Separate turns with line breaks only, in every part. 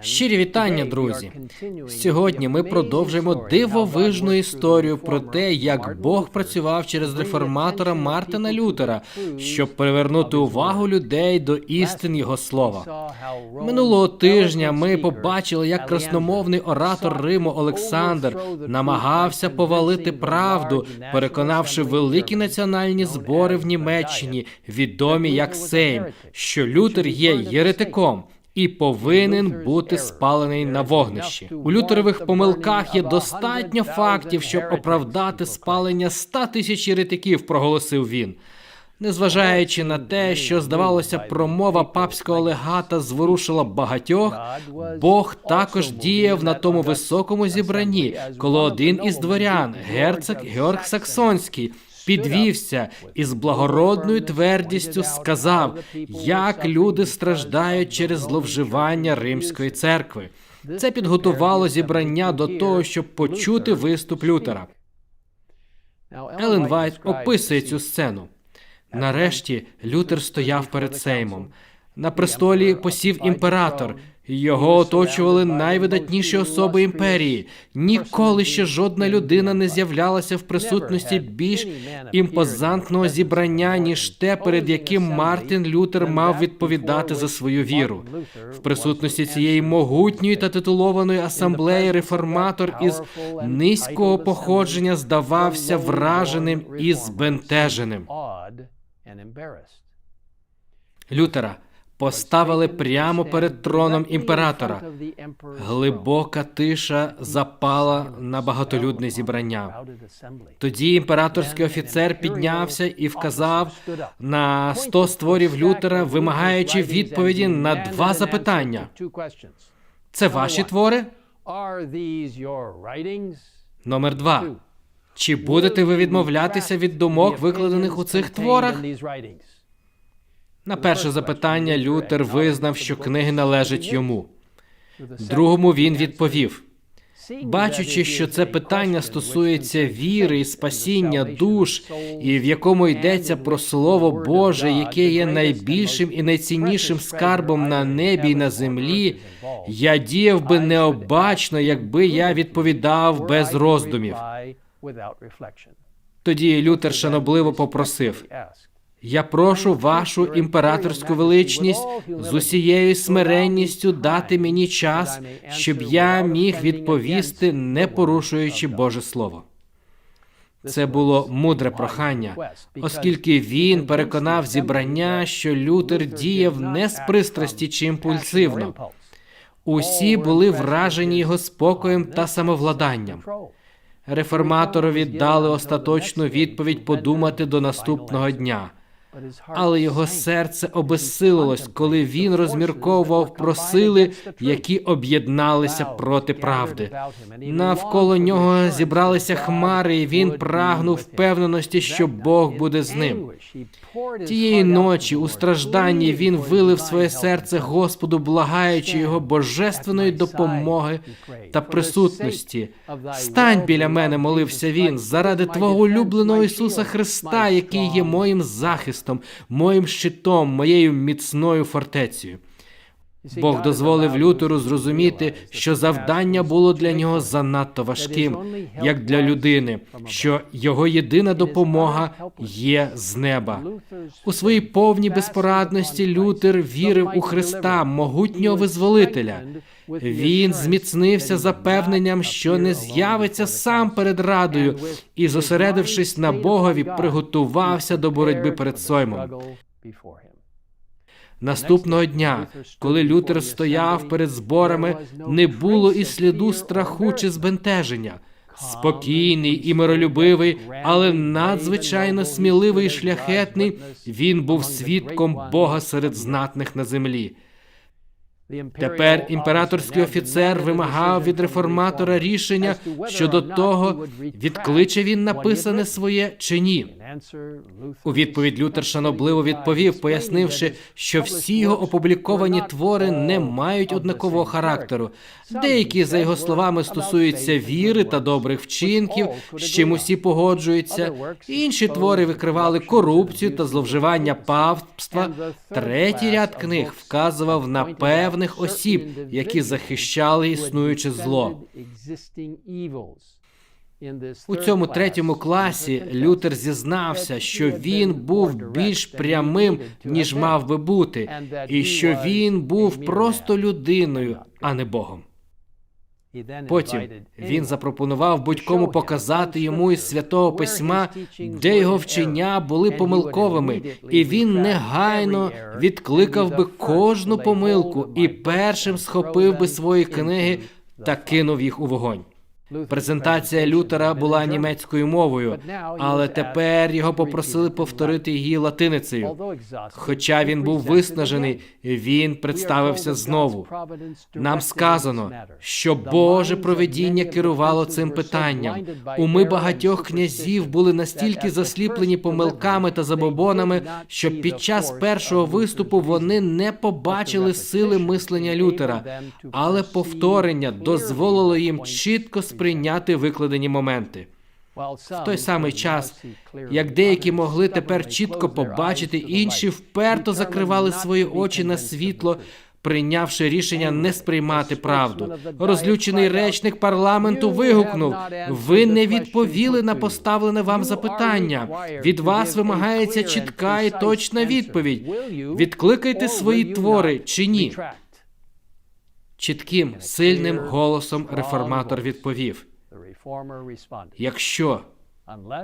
Щирі вітання, друзі. Сьогодні ми продовжуємо дивовижну історію про те, як Бог працював через реформатора Мартина Лютера, щоб привернути увагу людей до істин його слова. Минулого тижня ми побачили, як красномовний оратор Риму Олександр намагався повалити правду, переконавши великі національні збори в Німеччині, відомі як Сейм, що Лютер є єретиком. І повинен бути спалений на вогнищі. У лютерових помилках є достатньо фактів, щоб оправдати спалення ста тисяч єретиків, проголосив він. Незважаючи на те, що здавалося, промова папського легата зворушила багатьох, Бог також діяв на тому високому зібранні, коли один із дворян, герцог Георг Саксонський, підвівся і з благородною твердістю сказав, як люди страждають через зловживання римської церкви. Це підготувало зібрання до того, щоб почути виступ Лютера. Елен Вайт описує цю сцену. Нарешті Лютер стояв перед Сеймом. На престолі посів імператор. Його оточували найвидатніші особи імперії. Ніколи ще жодна людина не з'являлася в присутності більш імпозантного зібрання, ніж те, перед яким Мартин Лютер мав відповідати за свою віру. В присутності цієї могутньої та титулованої асамблеї реформатор із низького походження здавався враженим і збентеженим. Лютера поставили прямо перед троном імператора. Глибока тиша запала на багатолюдне зібрання. Тоді імператорський офіцер піднявся і вказав на сто створів Лютера, вимагаючи відповіді на два запитання: це ваші твори? Номер два. Чи будете ви відмовлятися від думок, викладених у цих творах? На перше запитання Лютер визнав, що книги належать йому. Другому він відповів: бачучи, що це питання стосується віри і спасіння душ, і в якому йдеться про слово Боже, яке є найбільшим і найціннішим скарбом на небі і на землі, я діяв би необачно, якби я відповідав без роздумів. Тоді Лютер шанобливо попросив. Я прошу вашу імператорську величність з усією смиренністю дати мені час, щоб я міг відповісти, не порушуючи Боже Слово. Це було мудре прохання, оскільки він переконав зібрання, що Лютер діяв не з пристрасті чи імпульсивно. Усі були вражені його спокоєм та самовладанням. Реформаторові дали остаточну відповідь подумати до наступного дня. Але його серце обезсилилось, коли він розмірковував про сили, які об'єдналися проти правди. Навколо нього зібралися хмари, і він прагнув впевненості, що Бог буде з ним. Тієї ночі у стражданні він вилив своє серце Господу, благаючи його божественної допомоги та присутності. Стань біля мене, молився він, заради твого улюбленого Ісуса Христа, який є моїм захистом, моїм щитом, моєю міцною фортецею. Бог дозволив Лютеру зрозуміти, що завдання було для нього занадто важким, як для людини, що його єдина допомога є з неба. У своїй повній безпорадності Лютер вірив у Христа, могутнього визволителя. Він зміцнився запевненням, що не з'явиться сам перед радою, і, зосередившись на Богові, приготувався до боротьби перед Соймом. Наступного дня, коли Лютер стояв перед зборами, не було і сліду страху чи збентеження. Спокійний і миролюбивий, але надзвичайно сміливий і шляхетний, він був свідком Бога серед знатних на землі. Тепер імператорський офіцер вимагав від реформатора рішення щодо того, відкличе він написане своє чи ні. У відповідь Лютер шанобливо відповів, пояснивши, що всі його опубліковані твори не мають однакового характеру. Деякі, за його словами, стосуються віри та добрих вчинків, з чим усі погоджуються. Інші твори викривали корупцію та зловживання павства. Третій ряд книг вказував на певних осіб, які захищали існуюче зло. У цьому третьому класі Лютер зізнався, що він був більш прямим, ніж мав би бути, і що він був просто людиною, а не Богом. Потім він запропонував будь-кому показати йому із святого письма, де його вчення були помилковими, і він негайно відкликав би кожну помилку і першим схопив би свої книги та кинув їх у вогонь. Презентація Лютера була німецькою мовою, але тепер його попросили повторити її латиницею. Хоча він був виснажений, він представився знову. Нам сказано, що Боже проведіння керувало цим питанням. Уми багатьох князів були настільки засліплені помилками та забобонами, що під час першого виступу вони не побачили сили мислення Лютера, але повторення дозволило їм чітко сприйняти викладені моменти. В той самий час, як деякі могли тепер чітко побачити, інші вперто закривали свої очі на світло, прийнявши рішення не сприймати правду. Розлючений речник парламенту вигукнув: ви не відповіли на поставлене вам запитання. Від вас вимагається чітка і точна відповідь. Відкликайте свої твори чи ні. Чітким, сильним голосом реформатор відповів: Якщо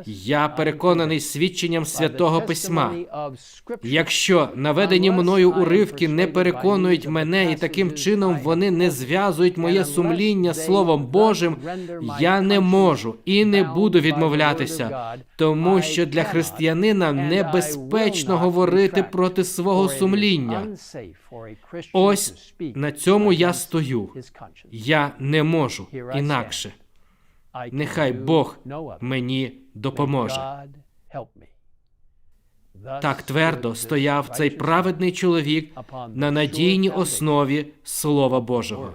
я переконаний свідченням святого письма, якщо наведені мною уривки не переконують мене, і таким чином вони не зв'язують моє сумління Словом Божим, я не можу і не буду відмовлятися, тому що для християнина небезпечно говорити проти свого сумління. Ось на цьому я стою. Я не можу інакше. Нехай Бог мені допоможе. Так твердо стояв цей праведний чоловік на надійній основі Слова Божого.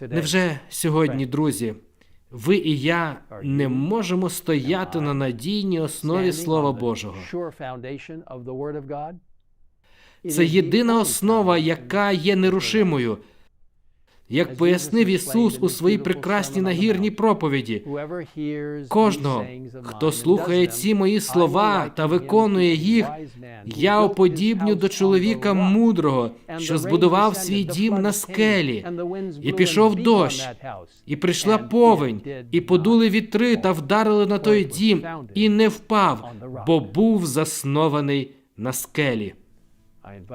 Невже сьогодні, друзі, ви і я не можемо стояти на надійній основі Слова Божого? Це єдина основа, яка є нерушимою. Як пояснив Ісус у своїй прекрасній нагірній проповіді, кожного, хто слухає ці мої слова та виконує їх, я уподібню до чоловіка мудрого, що збудував свій дім на скелі, і пішов дощ, і прийшла повень, і подули вітри та вдарили на той дім, і не впав, бо був заснований на скелі.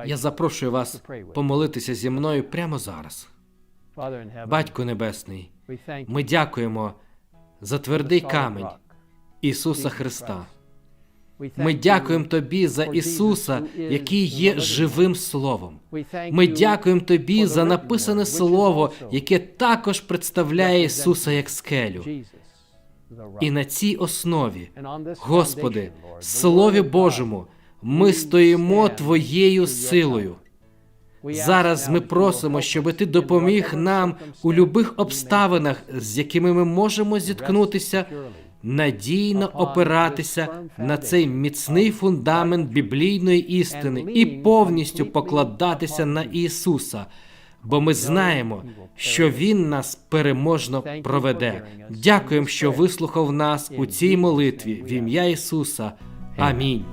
Я запрошую вас помолитися зі мною прямо зараз. Батько Небесний, ми дякуємо за твердий камінь Ісуса Христа. Ми дякуємо Тобі за Ісуса, який є живим Словом. Ми дякуємо Тобі за написане Слово, яке також представляє Ісуса як скелю. І на цій основі, Господи, Слові Божому, ми стоїмо Твоєю силою. Зараз ми просимо, щоб ти допоміг нам у любих обставинах, з якими ми можемо зіткнутися, надійно опиратися на цей міцний фундамент біблійної істини і повністю покладатися на Ісуса. Бо ми знаємо, що Він нас переможно проведе. Дякуємо, що вислухав нас у цій молитві в ім'я Ісуса. Амінь.